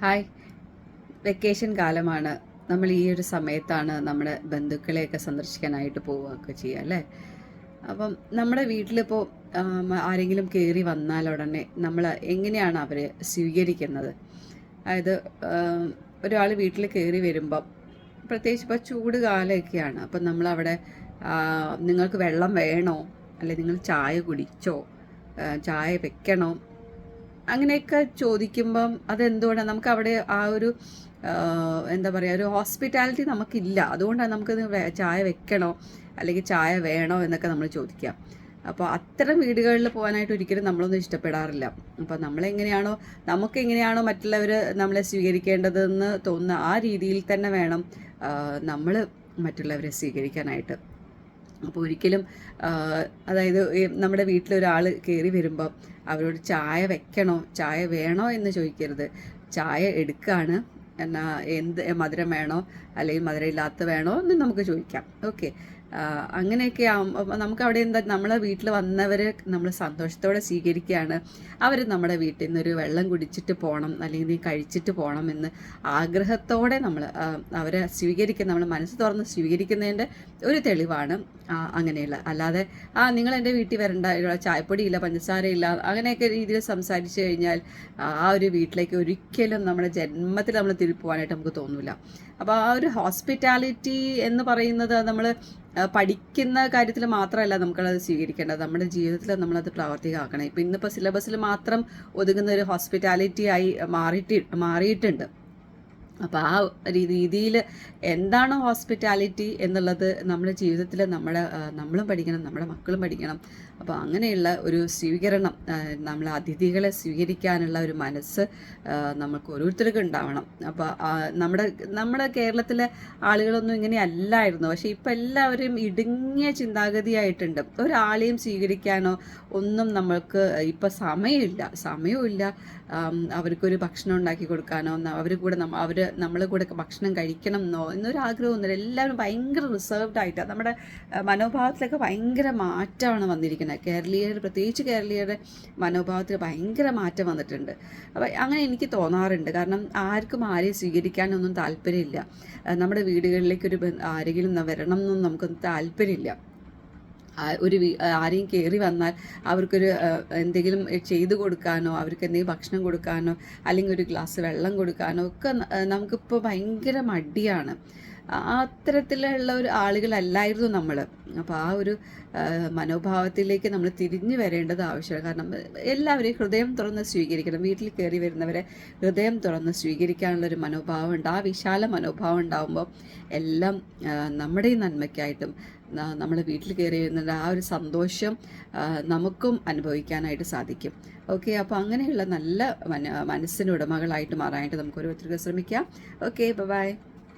Hi. Vacation കാലമാണ്. നമ്മൾ ഈ ഒരു സമയത്താണ് നമ്മുടെ ബന്ധുക്കളെയൊക്കെ സന്ദർശിക്കാനായിട്ട് പോവുകയൊക്കെ ചെയ്യുക അല്ലേ? അപ്പം നമ്മുടെ വീട്ടിലിപ്പോൾ ആരെങ്കിലും കയറി വന്നാൽ ഉടനെ നമ്മൾ എങ്ങനെയാണ് അവരെ സ്വീകരിക്കുന്നത്? അതായത് ഒരാൾ വീട്ടിൽ കയറി വരുമ്പം പ്രത്യേകിച്ച് ഇപ്പോൾ ചൂട് കാലമൊക്കെയാണ്. അപ്പം നമ്മളവിടെ നിങ്ങൾക്ക് വെള്ളം വേണോ? അല്ലെങ്കിൽ നിങ്ങൾ ചായ കുടിച്ചോ? ചായ വെക്കണോ? അങ്ങനെയൊക്കെ ചോദിക്കുമ്പം അതെന്തുകൊണ്ടാണ് നമുക്ക് അവിടെ ആ ഒരു എന്താ പറയുക ഒരു ഹോസ്പിറ്റാലിറ്റി നമുക്കില്ല. അതുകൊണ്ടാണ് നമുക്ക് ചായ വെക്കണോ? അല്ലെങ്കിൽ ചായ വേണോ എന്നൊക്കെ നമ്മൾ ചോദിക്കാം അപ്പോൾ അത്തരം വീടുകളിൽ പോകാനായിട്ട് ഒരിക്കലും നമ്മളൊന്നും ഇഷ്ടപ്പെടാറില്ല. അപ്പോൾ നമ്മളെങ്ങനെയാണോ നമുക്ക് എങ്ങനെയാണോ മറ്റുള്ളവർ നമ്മളെ സ്വീകരിക്കേണ്ടതെന്ന് തോന്നുന്ന ആ രീതിയിൽ തന്നെ വേണം നമ്മൾ മറ്റുള്ളവരെ സ്വീകരിക്കാനായിട്ട്. അപ്പോൾ ഒരിക്കലും അതായത് നമ്മുടെ നമ്മുടെ വീട്ടിലൊരാൾ കയറി വരുമ്പോൾ അവരോട് ചായ വെക്കണോ? ചായ വേണോ എന്ന് ചോദിക്കരുത്. ചായ എടുക്കുകയാണ് എന്നാ എന്ത് മധുരം വേണോ? അല്ലെങ്കിൽ മധുരം ഇല്ലാത്ത വേണോ എന്ന് നമുക്ക് ചോദിക്കാം. ഓക്കെ. അങ്ങനെയൊക്കെ ആകുമ്പോൾ നമുക്ക് അവിടെ എന്താ നമ്മളെ വീട്ടിൽ വന്നവർ നമ്മൾ സന്തോഷത്തോടെ സ്വീകരിക്കുകയാണ്. അവർ നമ്മുടെ വീട്ടിൽ നിന്ന് ഒരു വെള്ളം കുടിച്ചിട്ട് പോകണം അല്ലെങ്കിൽ നീ കഴിച്ചിട്ട് പോകണം എന്ന് ആഗ്രഹത്തോടെ നമ്മൾ അവരെ സ്വീകരിക്കുന്ന നമ്മൾ മനസ്സ് തുറന്ന് സ്വീകരിക്കുന്നതിന്റെ ഒരു തെളിവാണ് അങ്ങനെയുള്ള. അല്ലാതെ ആ നിങ്ങൾ എന്റെ വീട്ടിൽ വരണ്ട ചായപ്പൊടിയില്ല പഞ്ചസാരയില്ല അങ്ങനെയൊക്കെ രീതിയിൽ സംസാരിച്ചു കഴിഞ്ഞാൽ ആ ഒരു വീട്ടിലേക്ക് ഒരിക്കലും നമ്മുടെ ജന്മത്തിൽ നമ്മൾ തിരിപ്പോവാനായിട്ട് നമുക്ക് തോന്നില്ല അപ്പോൾ ആ ഒരു ഹോസ്പിറ്റാലിറ്റി എന്ന് പറയുന്നത് നമ്മൾ പഠിക്കുന്ന കാര്യത്തിൽ മാത്രമല്ല നമുക്കത് സ്വീകരിക്കേണ്ടത്. നമ്മുടെ ജീവിതത്തിൽ നമ്മളത് പ്രാവർത്തികമാക്കണം. ഇപ്പം ഇന്നിപ്പോൾ സിലബസിൽ മാത്രം ഒതുങ്ങുന്ന ഒരു ഹോസ്പിറ്റാലിറ്റി ആയി മാറിയിട്ട് മാറിയിട്ടുണ്ട്. അപ്പോൾ ആ രീതിയിൽ എന്താണ് ഹോസ്പിറ്റാലിറ്റി എന്നുള്ളത് നമ്മുടെ ജീവിതത്തിൽ നമ്മുടെ നമ്മളും പഠിക്കണം നമ്മുടെ മക്കളും പഠിക്കണം. അപ്പോൾ അങ്ങനെയുള്ള ഒരു സ്വീകരണം നമ്മൾ അതിഥികളെ സ്വീകരിക്കാനുള്ള ഒരു മനസ്സ് നമുക്ക് ഓരോരുത്തർക്കും ഉണ്ടാവണം. അപ്പോൾ നമ്മുടെ നമ്മുടെ കേരളത്തിലെ ആളുകളൊന്നും ഇങ്ങനെ അല്ലായിരുന്നു. പക്ഷേ ഇപ്പം എല്ലാവരും ഇടുങ്ങിയ ചിന്താഗതിയായിട്ടുണ്ട്. ഒരാളെയും സ്വീകരിക്കാനോ ഒന്നും നമ്മൾക്ക് ഇപ്പം സമയമില്ല. സമയവും ഇല്ല അവർക്കൊരു ഭക്ഷണം ഉണ്ടാക്കി കൊടുക്കാനോ അവർ കൂടെ നമ്മ അവർ നമ്മൾ കൂടെ ഭക്ഷണം കഴിക്കണം എന്നോ എന്നൊരു ആഗ്രഹമൊന്നുമില്ല എല്ലാവരും ഭയങ്കര റിസർവ്ഡ് ആയിട്ടാണ് നമ്മുടെ മനോഭാവത്തിലൊക്കെ ഭയങ്കര മാറ്റമാണ് വന്നിരിക്കുന്നത്. കേരളീയർ പ്രത്യേകിച്ച് കേരളീയരുടെ മനോഭാവത്തിൽ ഭയങ്കര മാറ്റം വന്നിട്ടുണ്ട്. അപ്പോൾ അങ്ങനെ എനിക്ക് തോന്നാറുണ്ട്. കാരണം ആർക്കും ആരെയും സ്വീകരിക്കാനൊന്നും താല്പര്യമില്ല. നമ്മുടെ വീടുകളിലേക്ക് ഒരു ആരെങ്കിലും വരണം എന്നൊന്നും നമുക്കൊന്നും താല്പര്യമില്ല. ഒരു ആരെയും കയറി വന്നാൽ അവർക്കൊരു എന്തെങ്കിലും ചെയ്തു കൊടുക്കാനോ അവർക്ക് എന്തെങ്കിലും ഭക്ഷണം കൊടുക്കാനോ അല്ലെങ്കിൽ ഒരു ഗ്ലാസ് വെള്ളം കൊടുക്കാനോ ഒക്കെ നമുക്കിപ്പോൾ ഭയങ്കര മടിയാണ്. അത്തരത്തിലുള്ള ഒരു ആളുകളല്ലായിരുന്നു നമ്മൾ അപ്പോൾ ആ ഒരു മനോഭാവത്തിലേക്ക് നമ്മൾ തിരിഞ്ഞു വരേണ്ടത് ആവശ്യമാണ്. കാരണം എല്ലാവരെയും ഹൃദയം തുറന്ന് സ്വീകരിക്കണം. വീട്ടിൽ കയറി വരുന്നവരെ ഹൃദയം തുറന്ന് സ്വീകരിക്കാനുള്ള ഒരു മനോഭാവം ഉണ്ട്. ആ വിശാല മനോഭാവം ഉണ്ടാകുമ്പോൾ എല്ലാം നമ്മുടെ നന്മയ്ക്കായിട്ടും നമ്മൾ വീട്ടിൽ കയറി വരുന്നത് ആ ഒരു സന്തോഷം നമുക്കും അനുഭവിക്കാനായിട്ട് സാധിക്കും. ഓക്കെ അപ്പോൾ അങ്ങനെയുള്ള നല്ല മന മനസ്സിന് ഉടമകളായിട്ട് മാറാനായിട്ട് നമുക്ക് ഓരോരുത്തർക്ക് ശ്രമിക്കാം ഓക്കെ ബൈ.